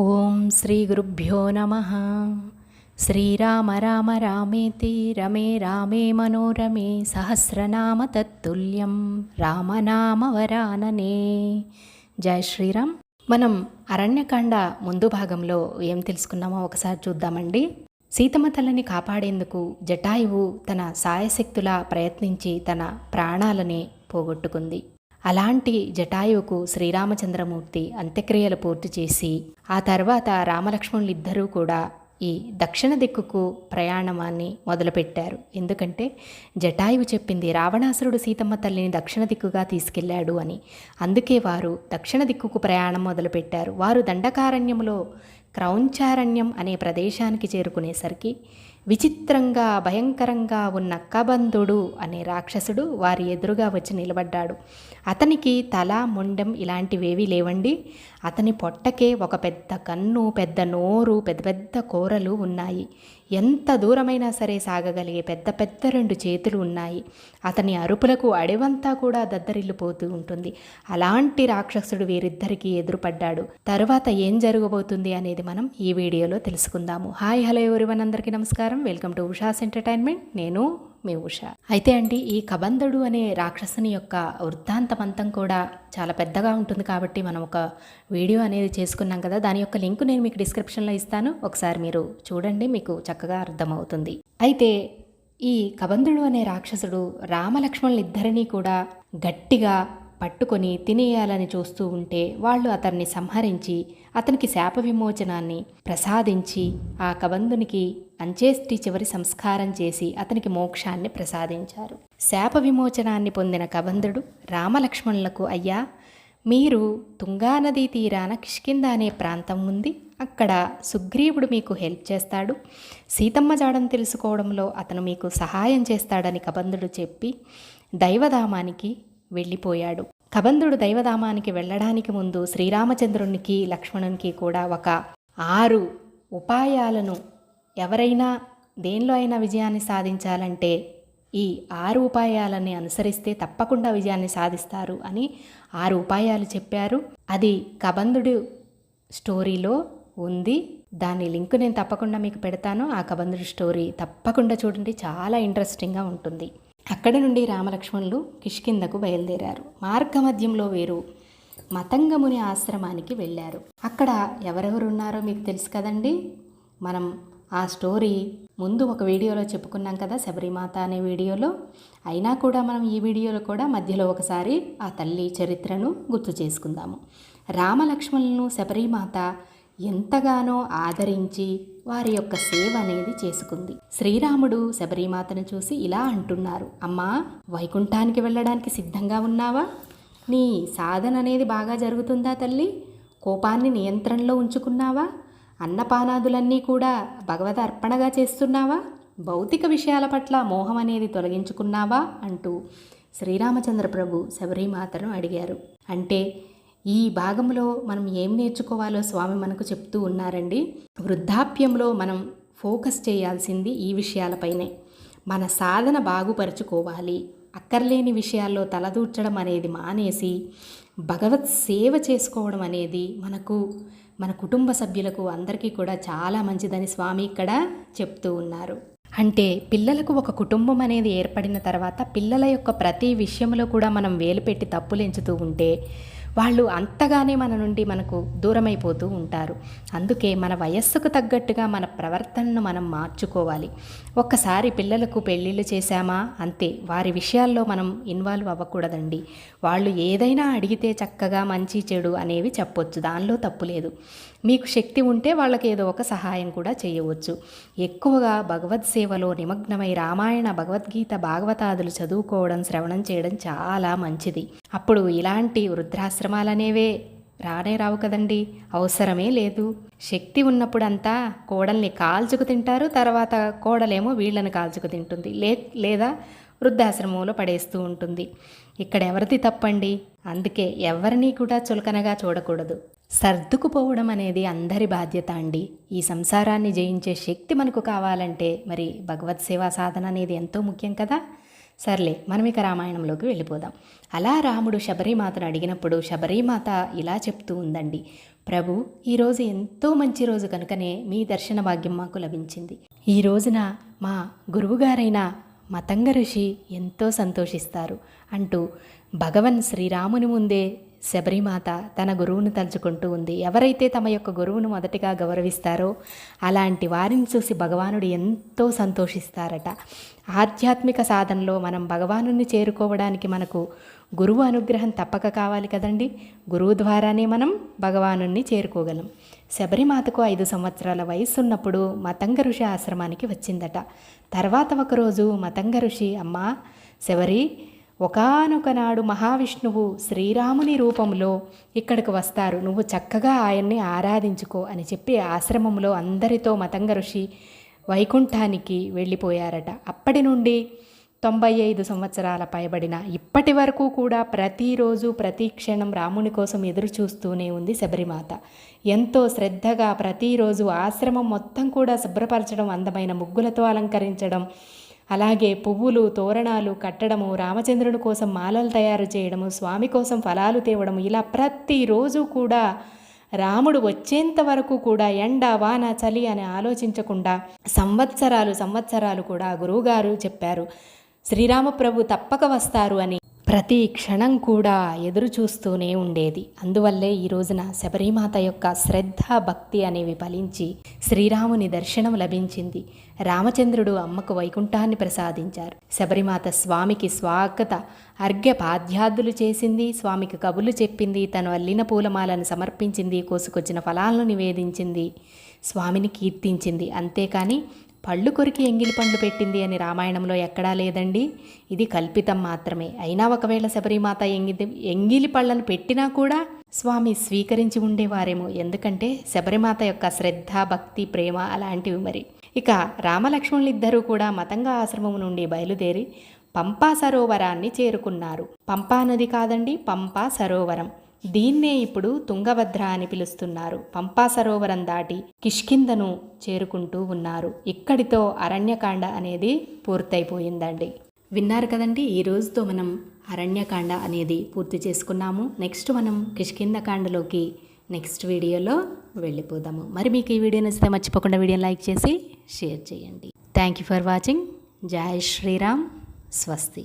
ఓం శ్రీ గురుభ్యో నమ. శ్రీరామ రామ రామేతి రమే రామే మనోరమే సహస్రనామ తత్తుల్యం రామనామ వరాననే జై శ్రీరామ్. మనం అరణ్యకాండ ముందు భాగంలో ఏం తెలుసుకున్నామో ఒకసారి చూద్దామండి. సీతమ్మ తల్లిని కాపాడేందుకు జటాయువు తన సాయశక్తులా ప్రయత్నించి తన ప్రాణాలని పోగొట్టుకుంది. అలాంటి జటాయువుకు శ్రీరామచంద్రమూర్తి అంత్యక్రియలు పూర్తి చేసి ఆ తర్వాత రామలక్ష్మణులు ఇద్దరూ కూడా ఈ దక్షిణ దిక్కుకు ప్రయాణమాన్ని మొదలుపెట్టారు. ఎందుకంటే జటాయువు చెప్పింది రావణాసురుడు సీతమ్మ తల్లిని దక్షిణ దిక్కుగా తీసుకెళ్ళాడు అని. అందుకే వారు దక్షిణ దిక్కుకు ప్రయాణం మొదలుపెట్టారు. వారు దండకారణ్యంలో క్రౌంచారణ్యం అనే ప్రదేశానికి చేరుకునేసరికి విచిత్రంగా భయంకరంగా ఉన్న కబంధుడు అనే రాక్షసుడు వారి ఎదురుగా వచ్చి నిలబడ్డాడు. అతనికి తల ముండెం ఇలాంటివేవీ లేవండి. అతని పొట్టకే ఒక పెద్ద కన్ను పెద్ద నోరు పెద్ద పెద్ద కూరలు ఉన్నాయి. ఎంత దూరమైనా సరే సాగగలిగే పెద్ద పెద్ద రెండు చేతులు ఉన్నాయి. అతని అరుపులకు అడవంతా కూడా దద్దరిల్లిపోతూ ఉంటుంది. అలాంటి రాక్షసుడు వీరిద్దరికీ ఎదురుపడ్డాడు. తరువాత ఏం జరగబోతుంది అనేది మనం ఈ వీడియోలో తెలుసుకుందాము. Hi hello everyone. అందరికీ నమస్కారం. Welcome to Usha's entertainment. నేను మీ ఉష. అయితే అండి ఈ కబంధుడు అనే రాక్షసుని యొక్క వృత్తాంతమంతం కూడా చాలా పెద్దగా ఉంటుంది కాబట్టి మనం ఒక వీడియో అనేది చేసుకున్నాం కదా దాని యొక్క లింక్ నేను మీకు డిస్క్రిప్షన్లో ఇస్తాను. ఒకసారి మీరు చూడండి మీకు చక్కగా అర్థమవుతుంది. అయితే ఈ కబంధుడు అనే రాక్షసుడు రామలక్ష్మణులిద్దరినీ కూడా గట్టిగా పట్టుకొని తినేయాలని చూస్తూ ఉంటే వాళ్ళు అతన్ని సంహరించి అతనికి శాప విమోచనాన్ని ప్రసాదించి ఆ కబంధునికి అంచేష్టి చివరి సంస్కారం చేసి అతనికి మోక్షాన్ని ప్రసాదించారు. శాప విమోచనాన్ని పొందిన కబంధుడు రామలక్ష్మణులకు అయ్యా మీరు తుంగానదీ తీరాన కిష్కింద అనే ప్రాంతం ఉంది. అక్కడ సుగ్రీవుడు మీకు హెల్ప్ చేస్తాడు. సీతమ్మ జాడను తెలుసుకోవడంలో అతను మీకు సహాయం చేస్తాడని కబంధుడు చెప్పి దైవధామానికి వెళ్ళిపోయాడు. కబంధుడు దైవధామానికి వెళ్ళడానికి ముందు శ్రీరామచంద్రునికి లక్ష్మణునికి కూడా ఒక ఆరు ఉపాయాలను ఎవరైనా దేనిలో అయినా విజయాన్ని సాధించాలంటే ఈ ఆరు ఉపాయాలని అనుసరిస్తే తప్పకుండా విజయాన్ని సాధిస్తారు అని ఆరు ఉపాయాలు చెప్పారు. అది కబంధుడు స్టోరీలో ఉంది. దాని లింక్ నేను తప్పకుండా మీకు పెడతాను. ఆ కబంధుడి స్టోరీ తప్పకుండా చూడండి. చాలా ఇంట్రెస్టింగ్గా ఉంటుంది. అక్కడి నుండి రామలక్ష్మణులు కిష్కిందకు బయలుదేరారు. మార్గమధ్యంలో వీరు మతంగముని ఆశ్రమానికి వెళ్ళారు. అక్కడ ఎవరెవరు ఉన్నారో మీకు తెలుసు కదండి? మనం ఆ స్టోరీ ముందు ఒక వీడియోలో చెప్పుకున్నాం కదా శబరిమాత అనే వీడియోలో. అయినా కూడా మనం ఈ వీడియోలో కూడా మధ్యలో ఒకసారి ఆ తల్లి చరిత్రను గుర్తు చేసుకుందాము. రామలక్ష్మణులను శబరిమాత ఎంతగానో ఆదరించి వారి యొక్క సేవ అనేది చేసుకుంది. శ్రీరాముడు శబరిమాతను చూసి ఇలా అంటున్నారు అమ్మా వైకుంఠానికి వెళ్ళడానికి సిద్ధంగా ఉన్నావా? నీ సాధన అనేది బాగా జరుగుతుందా తల్లి? కోపాన్ని నియంత్రణలో ఉంచుకున్నావా? అన్నపానాదులన్నీ కూడా భగవద్ అర్పణగా చేస్తున్నావా? భౌతిక విషయాల పట్ల మోహం అనేది తొలగించుకున్నావా? అంటూ శ్రీరామచంద్ర ప్రభు శబరిమాతను అడిగారు. అంటే ఈ భాగంలో మనం ఏం నేర్చుకోవాలో స్వామి మనకు చెప్తూ ఉన్నారండి? వృద్ధాప్యంలో మనం ఫోకస్ చేయాల్సింది ఈ విషయాలపైనే. మన సాధన బాగుపరుచుకోవాలి. అక్కర్లేని విషయాల్లో తలదూర్చడం అనేది మానేసి భగవత్ సేవ చేసుకోవడం అనేది మనకు మన కుటుంబ సభ్యులకు అందరికీ కూడా చాలా మంచిదని స్వామి ఇక్కడ చెప్తూ ఉన్నారు. అంటే పిల్లలకు ఒక కుటుంబం అనేది ఏర్పడిన తర్వాత పిల్లల యొక్క ప్రతి విషయంలో కూడా మనం వేలు పెట్టి తప్పులు ఎంచుతూ ఉంటే వాళ్ళు అంతగానే మన నుండి మనకు దూరమైపోతూ ఉంటారు. అందుకే మన వయస్సుకు తగ్గట్టుగా మన ప్రవర్తనను మనం మార్చుకోవాలి. ఒక్కసారి పిల్లలకు పెళ్ళిళ్ళు చేశామా? అంతే వారి విషయాల్లో మనం ఇన్వాల్వ్ అవ్వకూడదండి. వాళ్ళు ఏదైనా అడిగితే చక్కగా మంచి చెడు అనేవి చెప్పొచ్చు దానిలో తప్పు లేదు. మీకు శక్తి ఉంటే వాళ్ళకి ఏదో ఒక సహాయం కూడా చేయవచ్చు. ఎక్కువగా భగవద్ సేవలో నిమగ్నమై రామాయణ భగవద్గీత భాగవతాదులు చదువుకోవడం శ్రవణం చేయడం చాలా మంచిది. అప్పుడు ఇలాంటి వృద్ధాశ్రమాలనేవే? రానే రావు కదండి. అవసరమే లేదు. శక్తి ఉన్నప్పుడంతా కోడల్ని కాల్చుకు తింటారు తర్వాత కోడలేమో వీళ్ళని కాల్చుకు తింటుంది. లే లేదా వృద్ధాశ్రమంలో పడేస్తూ ఉంటుంది. ఇక్కడ ఎవరిది తప్పండి? అందుకే ఎవరినీ కూడా చులకనగా చూడకూడదు. సర్దుకుపోవడం అనేది అందరి బాధ్యత అండి. ఈ సంసారాన్ని జయించే శక్తి మనకు కావాలంటే మరి భగవత్ సేవా సాధన అనేది ఎంతో ముఖ్యం కదా? సర్లే మనం ఇక రామాయణంలోకి వెళ్ళిపోదాం. అలా రాముడు శబరిమాతను అడిగినప్పుడు శబరిమాత ఇలా చెప్తూ ఉందండి ప్రభు ఈరోజు ఎంతో మంచి రోజు కనుకనే మీ దర్శన భాగ్యం మాకు లభించింది. ఈ రోజున మా గురువుగారైన మతంగ ఋషి ఎంతో సంతోషిస్తారు అంటూ భగవన్ శ్రీరాముని ముందే శబరిమాత తన గురువును తలుచుకుంటూ ఉంది. ఎవరైతే తమ యొక్క గురువును మొదటిగా గౌరవిస్తారో అలాంటి వారిని చూసి భగవానుడు ఎంతో సంతోషిస్తారట. ఆధ్యాత్మిక సాధనలో మనం భగవాను చేరుకోవడానికి మనకు గురువు అనుగ్రహం తప్పక కావాలి కదండి. గురువు ద్వారానే మనం భగవాను చేరుకోగలం. శబరిమాతకు ఐదు సంవత్సరాల వయసున్నప్పుడు మతంగ ఋషి ఆశ్రమానికి వచ్చిందట. తర్వాత ఒకరోజు మతంగ ఋషి అమ్మా శబరి ఒకనొక నాడు మహావిష్ణువు శ్రీరాముని రూపంలో ఇక్కడికి వస్తారు. నువ్వు చక్కగా ఆయన్ని ఆరాధించుకో అని చెప్పి ఆశ్రమంలో అందరితో మతంగ ఋషి వైకుంఠానికి వెళ్ళిపోయారట. అప్పటి నుండి తొంభై ఐదు సంవత్సరాల పైబడిన ఇప్పటి వరకు కూడా ప్రతిరోజు ప్రతి క్షణం రాముని కోసం ఎదురు చూస్తూనే ఉంది శబరిమాత. ఎంతో శ్రద్ధగా ప్రతిరోజు ఆశ్రమం మొత్తం కూడా శుభ్రపరచడం అందమైన ముగ్గులతో అలంకరించడం అలాగే పువ్వులు తోరణాలు కట్టడము రామచంద్రుని కోసం మాలలు తయారు చేయడము స్వామి కోసం ఫలాలు తేవడము ఇలా ప్రతిరోజు కూడా రాముడు వచ్చేంత వరకు కూడా ఎండ వాన చలి అని ఆలోచించకుండా సంవత్సరాలు సంవత్సరాలు కూడా గురువుగారు చెప్పారు. శ్రీరామప్రభు తప్పక వస్తారు అని ప్రతి క్షణం కూడా ఎదురు చూస్తూనే ఉండేది. అందువల్లే ఈ రోజున శబరిమాత యొక్క శ్రద్ధ భక్తి అనేవి ఫలించి శ్రీరాముని దర్శనం లభించింది. రామచంద్రుడు అమ్మకు వైకుంఠాన్ని ప్రసాదించారు. శబరిమాత స్వామికి స్వాగత అర్ఘ్యపాధ్యాదులు చేసింది స్వామికి కబుర్లు చెప్పింది తను అల్లిన పూలమాలను సమర్పించింది కోసుకొచ్చిన ఫలాలను నివేదించింది స్వామిని కీర్తించింది. అంతేకాని పళ్ళు కొరికి ఎంగిలి పండ్లు పెట్టింది అని రామాయణంలో ఎక్కడా లేదండి. ఇది కల్పితం మాత్రమే. అయినా ఒకవేళ శబరిమాత ఎంగి ఎంగిలి పళ్ళను పెట్టినా కూడా స్వామి స్వీకరించి ఉండేవారేమో. ఎందుకంటే శబరిమాత యొక్క శ్రద్ధ భక్తి ప్రేమ అలాంటివి మరి. ఇక రామలక్ష్మణులిద్దరూ కూడా మతంగా ఆశ్రమం నుండి బయలుదేరి పంపా సరోవరాన్ని చేరుకున్నారు. పంపా నది కాదండి పంపా సరోవరం. దీన్నే ఇప్పుడు తుంగభద్ర అని పిలుస్తున్నారు. పంపా సరోవరం దాటి కిష్కిందను చేరుకుంటూ ఉన్నారు. ఇక్కడితో అరణ్యకాండ అనేది పూర్తయిపోయిందండి. విన్నారు కదండి ఈ రోజుతో మనం అరణ్యకాండ అనేది పూర్తి చేసుకున్నాము. నెక్స్ట్ మనం కిష్కిందకాండలోకి నెక్స్ట్ వీడియోలో వెళ్ళిపోదాము. మరి మీకు ఈ వీడియో నచ్చితే మర్చిపోకుండా వీడియోని లైక్ చేసి షేర్ చేయండి. థ్యాంక్ యూ ఫర్ వాచింగ్ జై శ్రీరామ్. స్వస్తి.